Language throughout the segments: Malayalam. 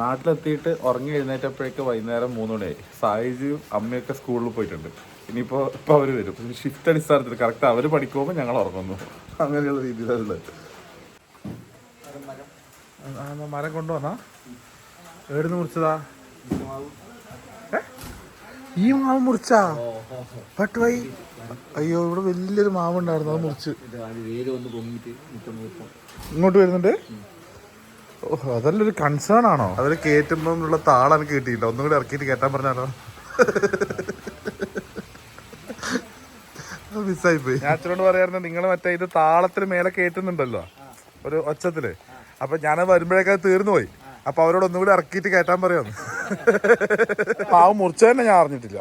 നാട്ടിലെത്തിയിട്ട് ഉറങ്ങി എഴുന്നേറ്റപ്പോഴേക്ക് വൈകുന്നേരം മൂന്ന് മണിയായി. സായിജും അമ്മയൊക്കെ സ്കൂളിൽ പോയിട്ടുണ്ട്. ഇനിയിപ്പോൾ ഇപ്പോൾ അവർ വരും. ഷിഫ്റ്റ് അടിസ്ഥാനത്തിൽ കറക്റ്റ് അവർ പഠിക്കുമ്പോൾ ഞങ്ങൾ ഉറങ്ങുന്നു. അങ്ങനെയുള്ള രീതിയിലുള്ളത് മരം കൊണ്ടുവന്നാ? എവിടുന്ന് മുറിച്ചതാ? ഈ മാവ് മുറിച്ചാ? പട്ടുവായി അയ്യോ ഇവിടെ വലിയൊരു മാവ് ഉണ്ടായിരുന്നു അത് മുറിച്ച്. ഇങ്ങോട്ട് വരുന്നുണ്ട്? ഓ അതല്ലൊരു കൺസേൺ ആണോ? അവർ കേറ്റുമ്പം ഉള്ള താളം എനിക്ക് കിട്ടിയില്ല. ഒന്നും കൂടി ഇറക്കിയിട്ട് കേട്ടാൻ പറഞ്ഞാലോ? മിസ്സായി പോയി ഞാൻ അച്ഛനോട് പറയായിരുന്നു നിങ്ങൾ മറ്റേ ഇത് താളത്തിന് മേലെ കേറ്റുന്നുണ്ടല്ലോ ഒരു ഒച്ചത്തിൽ. അപ്പൊ ഞാൻ വരുമ്പോഴേക്കത് അത് തീർന്നു പോയി. അപ്പൊ അവരോട് ഒന്നും കൂടി ഇറക്കിയിട്ട് കേട്ടാൻ പറയാന്ന്. മാവ് മുറിച്ച തന്നെ ഞാൻ അറിഞ്ഞിട്ടില്ല.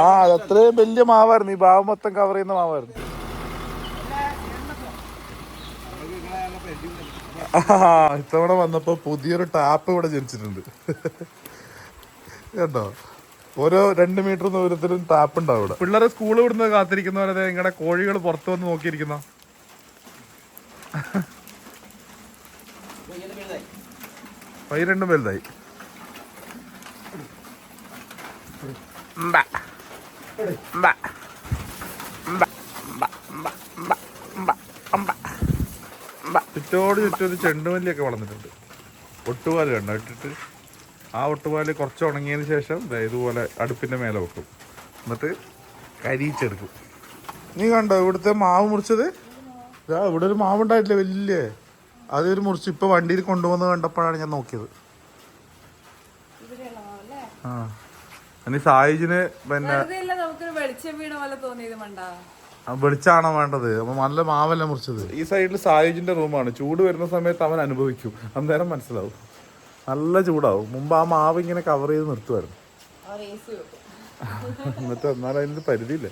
ആ അത് അത്രയും വലിയ മാവായിരുന്നു. ഈ ഭാവം മൊത്തം കവർ ചെയ്യുന്ന മാവായിരുന്നു ആ ഇത്തവണ വന്നപ്പോ പുതിയൊരു ടാപ്പ് ഇവിടെ ജനിച്ചിട്ടുണ്ട് കേട്ടോ ഓരോ രണ്ട് മീറ്റർ ദൂരത്തിലും ടാപ്പ് ഉണ്ടാവും ഇവിടെ പിള്ളേരെ സ്കൂൾ വിടുന്നത് കാത്തിരിക്കുന്നവരെ നിങ്ങളുടെ കോഴികൾ പുറത്തു വന്ന് നോക്കിയിരിക്കുന്ന പൈ രണ്ടും വലുതായി ഉമ്പ. ഉമ്പ. ഉമ്പ. ഉമ്പ. ഉമ്പ. ഉമ്പ. ചുറ്റോട് ചുറ്റും ഒരു ചെണ്ടുമല്ലിയൊക്കെ വളർന്നിട്ടുണ്ട്. ഒട്ടുപാൽ കണ്ടോ? ഇട്ടിട്ട് ആ ഒട്ടുപാൽ കുറച്ച് ഉണങ്ങിയതിന് ശേഷം ദേ ഇതുപോലെ അടുപ്പിന്റെ മേലെ വെക്കും. എന്നിട്ട് കരിയിച്ചെടുക്കും. നീ കണ്ടോ ഇവിടുത്തെ മാവ് മുറിച്ചത്? ഇതാ ഇവിടെ ഒരു മാവ് ഉണ്ടായിട്ടില്ല വലിയ. അതൊരു മുറിച്ച് ഇപ്പൊ വണ്ടിയിൽ കൊണ്ടുവന്ന് കണ്ടപ്പോഴാണ് ഞാൻ നോക്കിയത്. ആ. ഇനി സായിജിന് പിന്നെ വെളിച്ചം വീണ പോലെ തോന്നിയത് മണ്ടാ. വെളിച്ചാണോ വേണ്ടത്? അപ്പൊ നല്ല മാവല്ല മുറിച്ചത്. ഈ സൈഡിൽ സായുജിന്റെ റൂമാണ്. ചൂട് വരുന്ന സമയത്ത് അവൻ അനുഭവിക്കും. അന്നേരം മനസ്സിലാവും. നല്ല ചൂടാവും. മുമ്പ് ആ മാവ് ഇങ്ങനെ കവർ ചെയ്ത് നിർത്തുമായിരുന്നു എന്നിട്ട് എന്നാലും അതിനൊരു പരിധിയില്ലേ.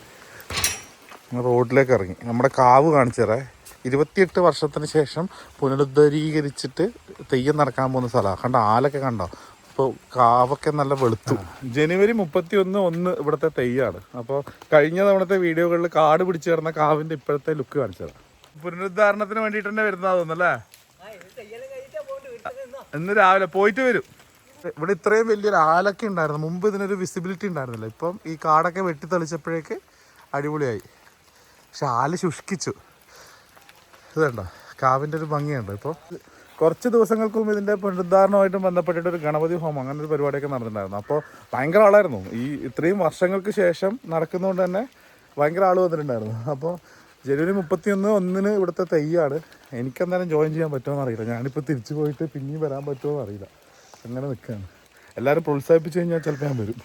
റോഡിലേക്ക് ഇറങ്ങി. നമ്മുടെ കാവ് കാണിച്ചേറേ ഇരുപത്തിയെട്ട് വർഷത്തിന് ശേഷം പുനരുദ്ധരീകരിച്ചിട്ട് തെയ്യം നടക്കാൻ പോകുന്ന സ്ഥലമാണ്. കണ്ട? ആലൊക്കെ കണ്ടോ? ഇപ്പോൾ കാവൊക്കെ നല്ല വെളുത്തു. ജനുവരി മുപ്പത്തി ഒന്ന് ഒന്ന് ഇവിടുത്തെ തെയ്യാണ്. അപ്പോൾ കഴിഞ്ഞ തവണത്തെ വീഡിയോകളിൽ കാട് പിടിച്ചു ചേർന്ന കാവിന്റെ ഇപ്പോഴത്തെ ലുക്ക് കാണിച്ചതാണ് പുനരുദ്ധാരണത്തിന് വേണ്ടിയിട്ട് തന്നെ വരുന്നതാ തോന്നുന്നല്ലേ? ഇന്ന് രാവിലെ പോയിട്ട് വരും. ഇവിടെ ഇത്രയും വലിയൊരു ആലൊക്കെ ഉണ്ടായിരുന്നു. മുമ്പ് ഇതിനൊരു വിസിബിലിറ്റി ഉണ്ടായിരുന്നില്ല. ഇപ്പം ഈ കാടൊക്കെ വെട്ടി തെളിച്ചപ്പോഴേക്ക് അടിപൊളിയായി. പക്ഷെ ആൽ ശുഷ്കിച്ചു. ഇത് കണ്ടോ കാവിന്റെ ഒരു ഭംഗിയുണ്ട് ഇപ്പോൾ കുറച്ച് ദിവസങ്ങൾക്ക് മുമ്പ് ഇതിന്റെ പുനരുദ്ധാരണമായിട്ടും ബന്ധപ്പെട്ടിട്ട് ഒരു ഗണപതി ഹോമം അങ്ങനെ ഒരു പരിപാടിയൊക്കെ നടന്നിട്ടുണ്ടായിരുന്നു. അപ്പോൾ ഭയങ്കര ആളായിരുന്നു. ഈ ഇത്രയും വർഷങ്ങൾക്ക് ശേഷം നടക്കുന്നതുകൊണ്ട് തന്നെ ഭയങ്കര ആൾ വന്നിട്ടുണ്ടായിരുന്നു. അപ്പോൾ ജനുവരി മുപ്പത്തിയൊന്ന് ഒന്നിന് ഇവിടുത്തെ തെയ്യാണ് എനിക്കെന്തായാലും ജോയിൻ ചെയ്യാൻ പറ്റുമോ എന്നറിയില്ല ഞാനിപ്പോൾ തിരിച്ചു പോയിട്ട് പിന്നെയും വരാൻ പറ്റുമോ എന്നറിയില്ല അങ്ങനെ നിൽക്കുകയാണ് എല്ലാവരും പ്രോത്സാഹിപ്പിച്ച് കഴിഞ്ഞാൽ ചിലപ്പോൾ ഞാൻ വരും.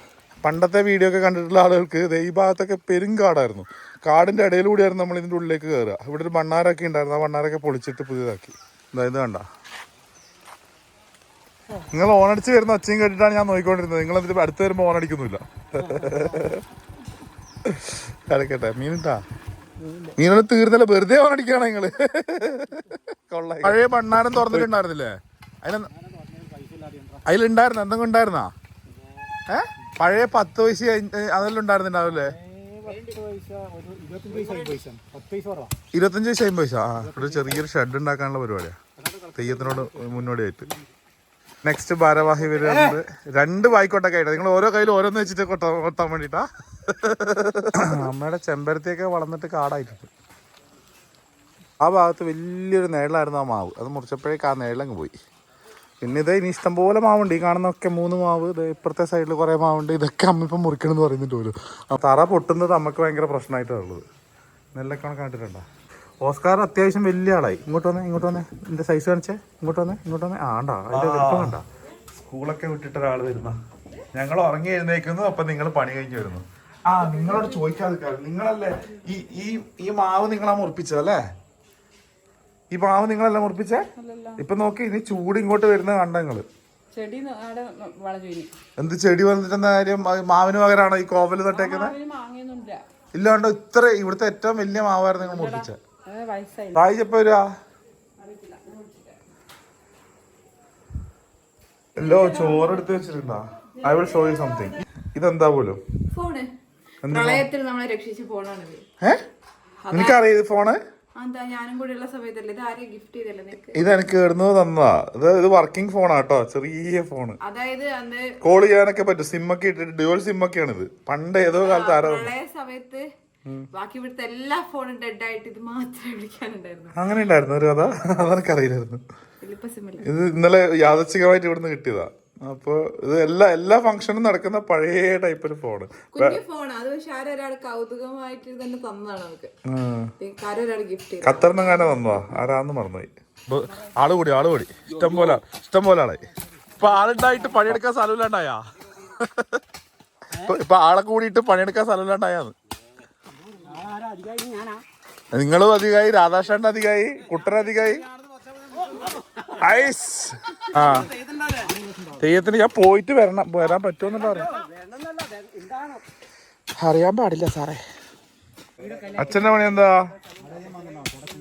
പണ്ടത്തെ വീഡിയോ ഒക്കെ കണ്ടിട്ടുള്ള ആളുകൾക്ക് ദേ ഈ ഭാഗത്തൊക്കെ പെരുങ്കാടായിരുന്നു കാടിന്റെ ഇടയിലൂടെയായിരുന്നു നമ്മൾ ഇതിന്റെ ഉള്ളിലേക്ക് കയറുക ഇവിടെ ഒരു മണ്ണാരൊക്കെ ഉണ്ടായിരുന്നു. ആ മണ്ണാരൊക്കെ പൊളിച്ചിട്ട് പുതിയതാക്കി. അതായത് കണ്ട. നിങ്ങൾ ഓണടിച്ച് വരുന്ന ഒച്ചയും കേട്ടിട്ടാണ് ഞാൻ നോക്കിക്കൊണ്ടിരുന്നത്. നിങ്ങൾ എന്നിട്ട് അടുത്ത് വരുമ്പോൾ ഓണടിക്കുന്നില്ല കിടക്കട്ടെ മീനിട്ടാ. മീനോട് തീർന്നല്ല. വെറുതെ ഓണടിക്കാണ് നിങ്ങൾ. പഴയ ഭണ്ണാരം തുറന്നിട്ടുണ്ടായിരുന്നില്ലേ? അതിന് അതിലുണ്ടായിരുന്ന? എന്തെങ്കിലും ഉണ്ടായിരുന്നാ ഏ? പഴയ പത്ത് പൈസ അതെല്ലാം ഉണ്ടായിരുന്നുണ്ടാവില്ലേ? ഇരുപത്തഞ്ച് പൈസ അമ്പത് പൈസ. ആ ഇവിടെ ചെറിയൊരു ഷെഡ് ഉണ്ടാക്കാനുള്ള പരിപാടിയാ. തെയ്യത്തിനോട് മുന്നോടിയായിട്ട്. നെക്സ്റ്റ് ഭാരവാഹി വരുന്നത്. രണ്ട് വായിക്കോട്ടെ ആയിട്ട് നിങ്ങൾ ഓരോ കയ്യിൽ ഓരോന്ന് വെച്ചിട്ട് കൊട്ട കൊട്ടാൻ വേണ്ടിട്ടാ. അമ്മയുടെ ചെമ്പരത്തിയൊക്കെ വളർന്നിട്ട് കാടായിട്ടുണ്ട്. ആ ഭാഗത്ത് വലിയൊരു നേളായിരുന്നു ആ മാവ്. അത് മുറിച്ചപ്പോഴേക്ക് ആ നേളങ്ങ് പോയി. പിന്നെ ഇത് ഇനി ഇഷ്ടംപോലെ മാവുണ്ട്. ഈ കാണുന്നൊക്കെ മൂന്ന് മാവ് ഇത് ഇപ്പുറത്തെ സൈഡിൽ കുറേ മാവുണ്ട്. ഇതൊക്കെ അമ്മ ഇപ്പം മുറിക്കണമെന്ന് പറയുന്നുണ്ട് പോലും. തറ പൊട്ടുന്നത് അമ്മയ്ക്ക് ഭയങ്കര പ്രശ്നമായിട്ടാണ് ഉള്ളത്. നെല്ലൊക്കെ കണ്ടിട്ടുണ്ടോ? ഓസ്കാർ അത്യാവശ്യം വലിയ ആളായി. ഇങ്ങോട്ട് വന്നേ ഇങ്ങോട്ട് വന്നേ. എന്റെ സൈസ് കാണിച്ചേ. ഇങ്ങോട്ട് വന്നേ ഇങ്ങോട്ട് വന്നേ. ആണ്ടാ അതിന്റെ വലുപ്പം കണ്ട. സ്കൂളൊക്കെ വിട്ടിട്ട് ഒരാൾ വരുന്ന. ഞങ്ങൾ ഉറങ്ങി എഴുന്നേക്കുന്നു അപ്പൊ നിങ്ങൾ പണി കഴിഞ്ഞ് വരുന്നു. ആ നിങ്ങളോട് ചോദിക്കാതെ നിങ്ങളല്ലേ ഈ ഈ ഈ മാവ് നിങ്ങളാ മുറിപ്പിച്ചതല്ലേ ഈ മാവ് നിങ്ങളല്ല മുറിപ്പിച്ചേ? ഇപ്പൊ നോക്കി ഇനി ചൂട് ഇങ്ങോട്ട് വരുന്ന കണ്ട നിങ്ങൾ. എന്ത് ചെടി വന്നിട്ടെന്ന കാര്യം? മാവിന് പകരമാണോ ഈ കോവൽ തട്ടേക്കുന്നത് ഇല്ലാണ്ടോ ഇത്ര ഇവിടുത്തെ ഏറ്റവും വലിയ മാവായിരുന്നു നിങ്ങൾ മുറിപ്പിച്ചത് സായിച്ചപ്പോ എല്ലോ ചോറെടുത്ത് വെച്ചിരുന്നാ I will show you something ഇതെന്താ പോലും? പ്രളയത്തിൽ നിനക്കറിയത് ഫോണ്? ഇത് എനിക്ക് ഇടുന്നത് തന്നതാ. ഇത് ഇത് വർക്കിംഗ് ഫോണാട്ടോ ചെറിയ ഫോണ്. കോൾ ചെയ്യാനൊക്കെ പറ്റും. സിമ്മൊക്കെ ഇട്ടിട്ട് ഡ്യുവൽ സിമ്മൊക്കെയാണിത് പണ്ട് ഏതോ കാലത്ത് ആരോ സമയത്ത് ബാക്കി ഇവിടുത്തെ എല്ലാ ഫോണും ഡെഡ് ആയിട്ട് ഇത് മാത്രമേ വിളിക്കാനുണ്ടായിരുന്നു. അങ്ങനെ ഉണ്ടായിരുന്നു ഒരു കഥ അതെനിക്കറിയില്ലായിരുന്നു അറിയില്ലായിരുന്നു ഇത് ഇന്നലെ യാദച്ഛികമായിട്ട് ഇവിടുന്ന് കിട്ടിയതാ. അപ്പൊ ഇത് എല്ലാ എല്ലാ ഫംഗ്ഷനും നടക്കുന്ന പഴയ ടൈപ്പ് ഒരു ഫോണ് കൗതുകമായിട്ട് തന്നെ ആരാന്ന് മറന്നുപോയി. ഇപ്പൊ ആൾ കൂടി ആൾ കൂടി. ഇഷ്ടം പോലെ ഇഷ്ടം പോലെ ആളെ. ഇപ്പൊ ആളുണ്ടായിട്ട് പണിയെടുക്കാൻ സ്ഥലമില്ലാണ്ടായാ? ഇപ്പൊ- ഇപ്പൊ ആളെ കൂടിയിട്ട് പണിയെടുക്കാൻ സ്ഥലമില്ലാണ്ടായാന്ന്. നിങ്ങളും അധികായി രാധാകൃഷ്ണൻ അധികായി കുട്ടൻ അധികായി ഐസ്. ആ. തെയ്യത്തിന് ഞാൻ പോയിട്ട് വരണം വരാൻ പറ്റുമെന്നുണ്ടോ പറയാം. അറിയാൻ പാടില്ല സാറേ. അച്ഛന്റെ പണി എന്താ?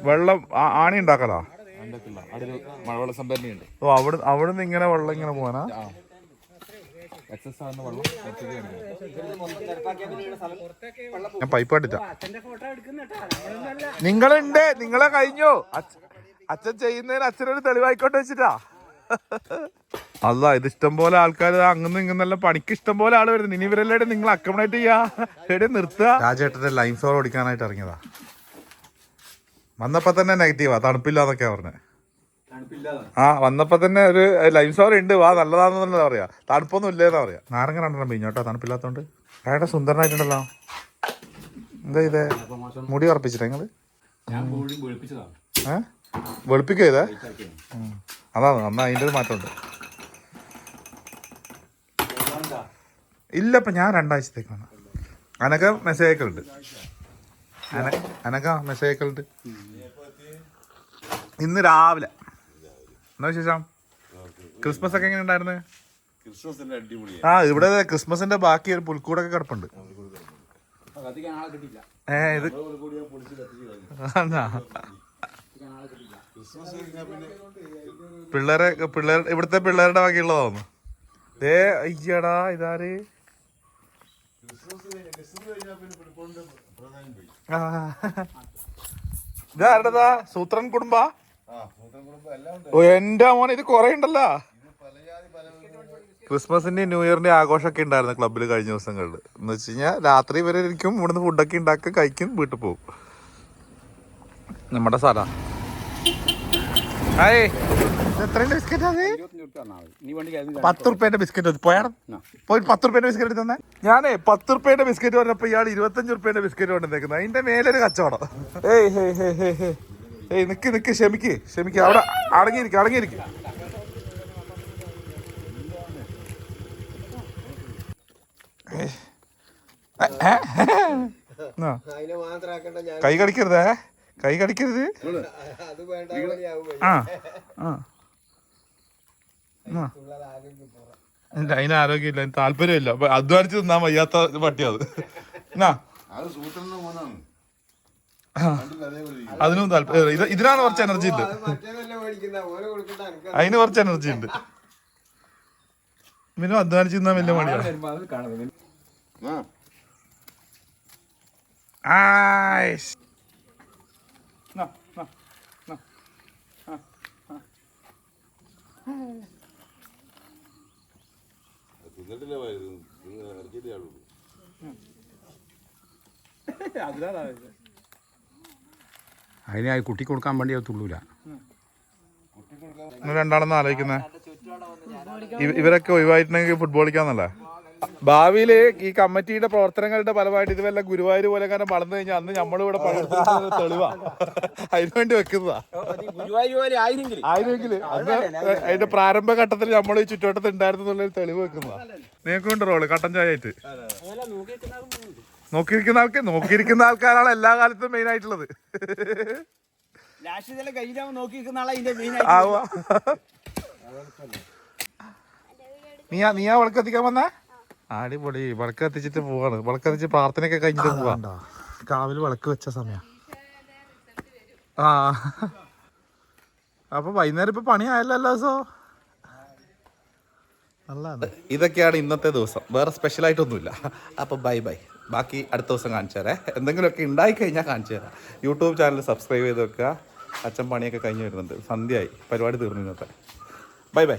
വെള്ളം ആണി ഉണ്ടാക്കലാ? ഓ അവിടെ അവിടെ നിന്ന് ഇങ്ങനെ വെള്ളം ഇങ്ങനെ പോവാനാ? എക്സസ് ആകുന്ന വെള്ളം ഞാൻ പൈപ്പ് അടിച്ച നിങ്ങളുണ്ട്. നിങ്ങളെ കഴിഞ്ഞു. അച്ഛ- അച്ഛൻ ചെയ്യുന്നതിന് അച്ഛനൊരു തെളിവായിക്കോട്ടെ വെച്ചിട്ടാ. അല്ല ഇത് ഇഷ്ടം പോലെ ആൾക്കാർ അങ്ങനെ ഇങ്ങനെല്ലാം പണിക്ക് ഇഷ്ടം പോലെ ആൾ വരുന്നു ഇനി ഇവരെല്ലാം നിങ്ങൾ അക്കോമഡേറ്റ് ചെയ്യാ. എവിടെ നിർത്തുക. രാജേട്ടന്റെ ലൈൻ ഫ്ലോർ ഓടിക്കാനായിട്ട് ഇറങ്ങിയതാ. വന്നപ്പോ തന്നെ നെഗറ്റീവാ തണുപ്പില്ലാന്നൊക്കെയാ പറഞ്ഞത് ആ വന്നപ്പോ തന്നെ ഒരു ലൈം സോർ ഉണ്ട് വാ നല്ലതാണെന്നല്ല പറയാ. തണുപ്പൊന്നും ഇല്ലേന്നാ പറയാ. നാരങ്ങ രണ്ടെണ്ണം പിഞ്ഞോട്ടോ തണുപ്പില്ലാത്തോണ്ട്. അയാളുടെ സുന്ദരനായിട്ടുണ്ടല്ലോ. എന്താ ഇത്? മുടി ഉറപ്പിച്ചിട്ട് നിങ്ങൾ? ഞാൻ മുഴുവൻ വെളുപ്പിച്ചതാണ് ഏ? വെളുപ്പിക്കുക ഇതേ. അതാണ് അന്ന് അതിന്റെ ഒരു മാറ്റമുണ്ട്. ഇല്ല ഇപ്പൊ ഞാൻ രണ്ടാഴ്ചത്തേക്കാണ് അനക്ക മെസ്സേജ് അയക്കലുണ്ട് അനക അനക്ക മെസ്സേജ് അയക്കലുണ്ട് ഇന്ന് രാവിലെ. എന്നാ വിശേഷം? ക്രിസ്മസ് ഒക്കെ എങ്ങനെ ഉണ്ടായിരുന്നു? ആ ഇവിടെ ക്രിസ്മസിന്റെ ബാക്കി ഒരു പുൽക്കൂടൊക്കെ കിടപ്പുണ്ട്. ഏ ഇത്? പിള്ളേരെ പിള്ളേർ ഇവിടുത്തെ പിള്ളേരുടെ ബാക്കിയുള്ളതാന്ന് ഏ ദേ അയ്യടാ ഇതാര്? ആ. ഇതാരുടേതാ? സൂത്രൻ കുടുംബ? എന്റെ മോനെ ഇത് കൊറേ ഉണ്ടല്ലോ. ക്രിസ്മസിന്റെ ന്യൂ ഇയറിന്റെ ആഘോഷമൊക്കെ ഉണ്ടായിരുന്നു ക്ലബ്ബിൽ കഴിഞ്ഞ ദിവസങ്ങളിൽ. എന്ന് വെച്ച് കഴിഞ്ഞാൽ രാത്രി വരെ ഇരിക്കും ഇവിടുന്ന് ഫുഡൊക്കെ ഉണ്ടാക്കി കഴിക്കും വീട്ടിൽ പോകും. നമ്മുടെ സ്ഥല ബിസ്ക്കറ്റ് അത് നീ വണ്ടി പത്ത് റുപ്യന്റെ ബിസ്ക്കറ്റ് പോയാടാ പോയി പത്ത് റുപ്യന്റെ ബിസ്ക്കറ്റ് എടുത്ത് തന്നെ. ഞാനേ പത്ത് റുപ്യന്റെ ബിസ്ക്കറ്റ് പറഞ്ഞപ്പോ ഇയാൾ ഇരുപത്തഞ്ച് റുപ്യന്റെ ബിസ്ക്കറ്റ് കൊണ്ടുവന്നേക്കുന്നത് അതിന്റെ മേലൊരു കച്ചവടം. ഏയ് ഹേ ഹേ ഹേ ഹേ. ഏയ് നിക്ക് നിക്ക് ക്ഷമിക്ക് ക്ഷമിക്ക്. അവിടെ അടങ്ങിയിരിക്കും അടങ്ങിയിരിക്കും. കൈ കടിക്കരുതേ കൈ കടിക്കരുത്. ആ ആ. അതിന് ആരോഗ്യമില്ല അതിന് താല്പര്യമില്ല. അധ്വാനിച്ച് തിന്നാൻ വയ്യാത്ത പട്ടിയത് എന്നാ? അതിനും താല്പര്യം. ഇത് ഇതിനാണ് കുറച്ച് എനർജി ഉണ്ട്. അതിന് കുറച്ച് എനർജി ഉണ്ട്. പിന്നെ അധ്വാനിച്ച് തിന്നാൻ വലിയ മടിയാണ് വരുമ്പോ അത് കാണുന്നത് ആ ആയ്ഷ്. തിന്നിട്ടില്ലേ വലുത് നിങ്ങൾ ഇറക്കിയിട്ടേ ആളുള്ളൂ അതിനെ ആ കുട്ടി കൊടുക്കാൻ വേണ്ടി അത് തുള്ളൂല. നിങ്ങൾ ആലോചിക്കുന്നേ? ഇവരൊക്കെ ഒഴിവായിട്ടുണ്ടെങ്കിൽ ഫുട്ബോൾ കളിക്കാന്നല്ലേ ഭാവിയിൽ ഈ കമ്മിറ്റിയുടെ പ്രവർത്തനങ്ങളുടെ ഫലമായിട്ട് ഇത് വല്ല ഗുരുവായൂർ പോലെ കാരണം വളർന്നു കഴിഞ്ഞാൽ അന്ന് നമ്മളിവിടെ പകർത്തുന്ന തെളിവാ. അതിനുവേണ്ടി വെക്കുന്നതാ. ആയിരുന്നെങ്കിൽ അതിന്റെ പ്രാരംഭ ഘട്ടത്തിൽ നമ്മൾ ഈ ചുറ്റുവട്ടത്ത് ഉണ്ടായിരുന്നു എന്നുള്ളൊരു തെളിവ് വെക്കുന്നതാ. നിങ്ങൾക്ക് ഉണ്ട് റോൾ കട്ടൻ ചായ ആയിട്ട്. നോക്കിയിരിക്കുന്ന ആൾക്ക് നോക്കിയിരിക്കുന്ന ആൾക്കാരാണ് എല്ലാ കാലത്തും മെയിൻ ആയിട്ടുള്ളത്. നീയാ നീയാ വിളക്ക് എത്തിക്കാൻ വന്ന? അടിപൊളി. വിളക്ക് കത്തിച്ചിട്ട് പോവാണ്. വിളക്ക് കത്തിച്ച് പ്രാർത്ഥനയൊക്കെ കഴിഞ്ഞിട്ട് പോവാണ്ടോ കാവിൽ വിളക്ക് വെച്ച സമയം. ആ. അപ്പൊ വൈകുന്നേരം ഇപ്പൊ പണിയായല്ലോ എല്ലാ ദിവസവും? ഇതൊക്കെയാണ് ഇന്നത്തെ ദിവസം. വേറെ സ്പെഷ്യൽ ആയിട്ടൊന്നുമില്ല. അപ്പൊ ബൈ ബൈ ബാക്കി അടുത്ത ദിവസം കാണിച്ചു തരാം. എന്തെങ്കിലുമൊക്കെ ഉണ്ടായി കഴിഞ്ഞാൽ കാണിച്ചു തരാം. യൂട്യൂബ് ചാനൽ സബ്സ്ക്രൈബ് ചെയ്ത് വെക്കുക. അച്ഛൻ പണിയൊക്കെ കഴിഞ്ഞ് വരുന്നുണ്ട്. സന്ധ്യയായി. പരിപാടി തീർന്നു ഇന്നത്തെ. Bye bye.